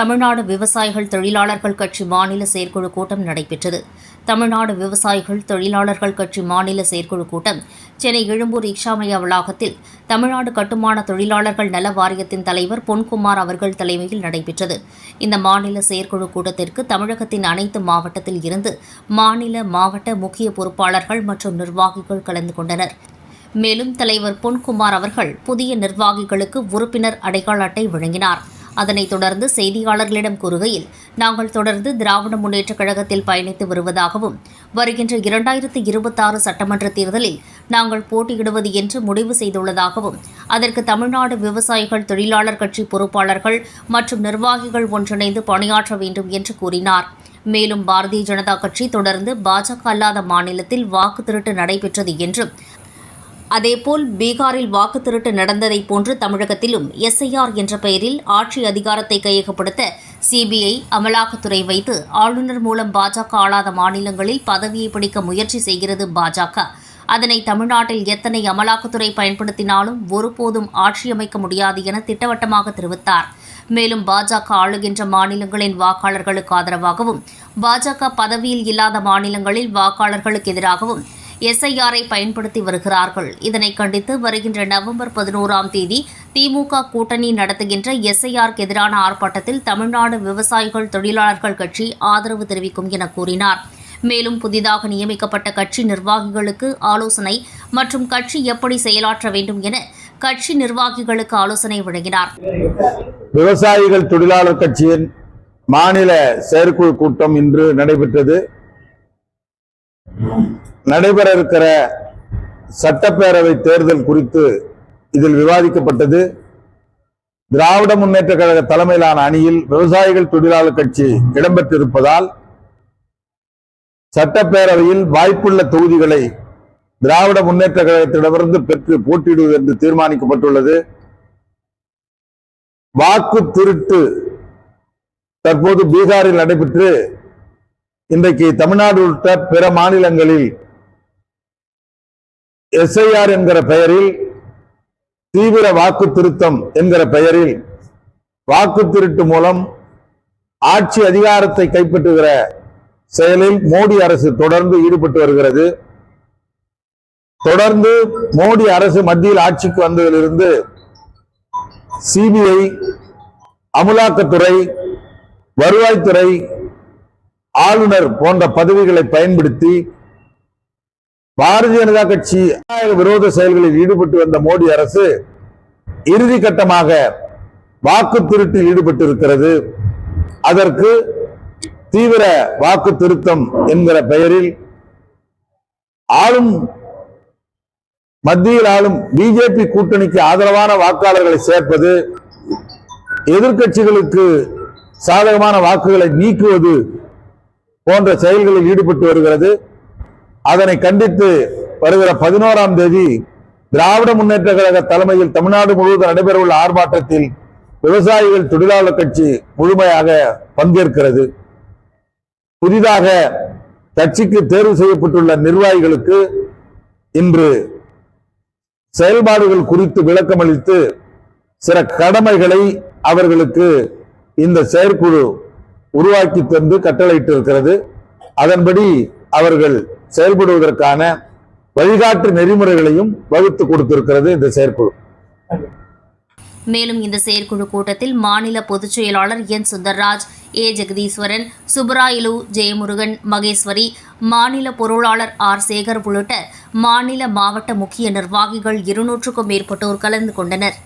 தமிழ்நாடு விவசாயிகள் தொழிலாளர்கள் கட்சி மாநில செயற்குழு கூட்டம் நடைபெற்றது. தமிழ்நாடு விவசாயிகள் தொழிலாளர்கள் கட்சி மாநில செயற்குழு கூட்டம் சென்னை எழும்பூர் இக்ஷாமையா வளாகத்தில் தமிழ்நாடு கட்டுமான தொழிலாளர்கள் நல வாரியத்தின் தலைவர் பொன்குமார் அவர்கள் தலைமையில் நடைபெற்றது. இந்த மாநில செயற்குழு கூட்டத்திற்கு தமிழகத்தின் அனைத்து மாவட்டத்தில் இருந்து மாநில மாவட்ட முக்கிய பொறுப்பாளர்கள் மற்றும் நிர்வாகிகள் கலந்து கொண்டனர். மேலும் தலைவர் பொன்குமார் அவர்கள் புதிய நிர்வாகிகளுக்கு உறுப்பினர் அடையாள அட்டை வழங்கினார். அதனைத் தொடர்ந்து செய்தியாளர்களிடம் கூறுகையில் நாங்கள் தொடர்ந்து திராவிட முன்னேற்றக் கழகத்தில் பயணித்து வருவதாகவும் வருகின்ற இரண்டாயிரத்து இருபத்தாறு சட்டமன்ற தேர்தலில் நாங்கள் போட்டியிடுவது என்று முடிவு செய்துள்ளதாகவும் அதற்கு தமிழ்நாடு விவசாயிகள் தொழிலாளர் கட்சி பொறுப்பாளர்கள் மற்றும் நிர்வாகிகள் ஒன்றிணைந்து பணியாற்ற வேண்டும் என்று கூறினார். மேலும் பாரதிய ஜனதா கட்சி தொடர்ந்து பாஜக அல்லாத மாநிலத்தில் வாக்கு திருட்டு நடைபெற்றது என்றும் அதேபோல் பீகாரில் வாக்கு திருட்டு நடந்ததைப் போன்று தமிழகத்திலும் எஸ்ஐஆர் என்ற பெயரில் ஆட்சி அதிகாரத்தை கையகப்படுத்த சிபிஐ அமலாக்கத்துறை வைத்து ஆளுநர் மூலம் பாஜக ஆளாத மாநிலங்களில் பதவியை பிடிக்க முயற்சி செய்கிறது பாஜக. அதனை தமிழ்நாட்டில் எத்தனை அமலாக்கத்துறை பயன்படுத்தினாலும் ஒருபோதும் ஆட்சி அமைக்க முடியாது என திட்டவட்டமாக தெரிவித்தார். மேலும் பாஜக ஆளுகின்ற மாநிலங்களின் வாக்காளர்களுக்கு ஆதரவாகவும் பாஜக பதவியில் இல்லாத மாநிலங்களில் வாக்காளர்களுக்கு எதிராகவும் எஸ்ஐஆரை பயன்படுத்தி வருகிறார்கள். இதனை கண்டித்து வருகின்ற நவம்பர் பதினோராம் தேதி திமுக கூட்டணி நடத்துகின்ற எஸ்ஐஆருக்கு எதிரான ஆர்ப்பாட்டத்தில் தமிழ்நாடு விவசாயிகள் தொழிலாளர்கள் கட்சி ஆதரவு தெரிவிக்கும் என கூறினார். மேலும் புதிதாக நியமிக்கப்பட்ட கட்சி நிர்வாகிகளுக்கு ஆலோசனை மற்றும் கட்சி எப்படி செயலாற்ற வேண்டும் என கட்சி நிர்வாகிகளுக்கு ஆலோசனை வழங்கினார். விவசாயிகள் தொழிலாளர் கட்சியின் மாநில செயற்குழு கூட்டம் இன்று நடைபெற்றது. நடைபெற இருக்கிற சட்டப்பேரவை தேர்தல் குறித்து இதில் விவாதிக்கப்பட்டது. திராவிட முன்னேற்ற கழக தலைமையிலான அணியில் விவசாயிகள் தொழிலாளர் கட்சி இடம்பெற்றிருப்பதால் சட்டப்பேரவையில் வாய்ப்புள்ள தொகுதிகளை திராவிட முன்னேற்ற கழகத்திடமிருந்து பெற்று போட்டியிடுவது என்று தீர்மானிக்கப்பட்டுள்ளது. வாக்கு திருட்டு தற்போது பீகாரில் நடைபெற்று இன்றைக்கு தமிழ்நாடு உள்ளிட்ட பிற மாநிலங்களில் எஸ்ஐஆர் என்கிற பெயரில் தீவிர வாக்கு திருத்தம் என்கிற பெயரில் வாக்கு திருட்டு மூலம் ஆட்சி அதிகாரத்தை கைப்பற்றுகிற செயலில் மோடி அரசு தொடர்ந்து ஈடுபட்டு வருகிறது. தொடர்ந்து மோடி அரசு மத்தியில் ஆட்சிக்கு வந்ததிலிருந்து சிபிஐ அமலாக்கத்துறை வருவாய்த்துறை ஆளுநர் போன்ற பதவிகளை பயன்படுத்தி பாரதிய ஜனதா கட்சி விரோத செயல்களில் ஈடுபட்டு வந்த மோடி அரசு இறுதி கட்டமாக வாக்கு திருட்டில் ஈடுபட்டு இருக்கிறது அதற்கு தீவிர வாக்கு திருத்தம் என்கிற பெயரில் ஆளும் மத்தியில் ஆளும் பிஜேபி கூட்டணிக்கு ஆதரவான வாக்காளர்களை சேர்ப்பது எதிர்கட்சிகளுக்கு சாதகமான வாக்குகளை நீக்குவது போன்ற செயல்களில் ஈடுபட்டு வருகிறது. அதனை கண்டித்து வருகிற பதினோராம் தேதி திராவிட முன்னேற்ற கழக தலைமையில் தமிழ்நாடு முழுவதும் நடைபெறவுள்ள ஆர்ப்பாட்டத்தில் விவசாயிகள் தொழிலாளர் கட்சி முழுமையாக பங்கேற்கிறது. புதிதாக கட்சிக்கு தேர்வு செய்யப்பட்டுள்ள நிர்வாகிகளுக்கு இன்று செயல்பாடுகள் குறித்து விளக்கமளித்து சில கடமைகளை அவர்களுக்கு இந்த செயற்குழு உருவாக்கி தந்து கட்டளையிட்டு இருக்கிறது அதன்படி அவர்கள் செயல்படுவதற்கான வழிகாட்டு நெறிமுறைகளையும் வகுத்து கொடுத்திருக்கிறது இந்த செயற்குழு. மேலும் இந்த செயற்குழு கூட்டத்தில் மாநில பொதுச் செயலாளர் என். சுந்தர்ராஜ் ஏ. ஜெகதீஸ்வரன் சுப்பராயலு ஜெயமுருகன் மகேஸ்வரி மாநில பொருளாளர் ஆர். சேகர் உள்ளிட்ட மாநில மாவட்ட முக்கிய நிர்வாகிகள் இருநூற்றுக்கும் மேற்பட்டோர் கலந்து கொண்டனர்.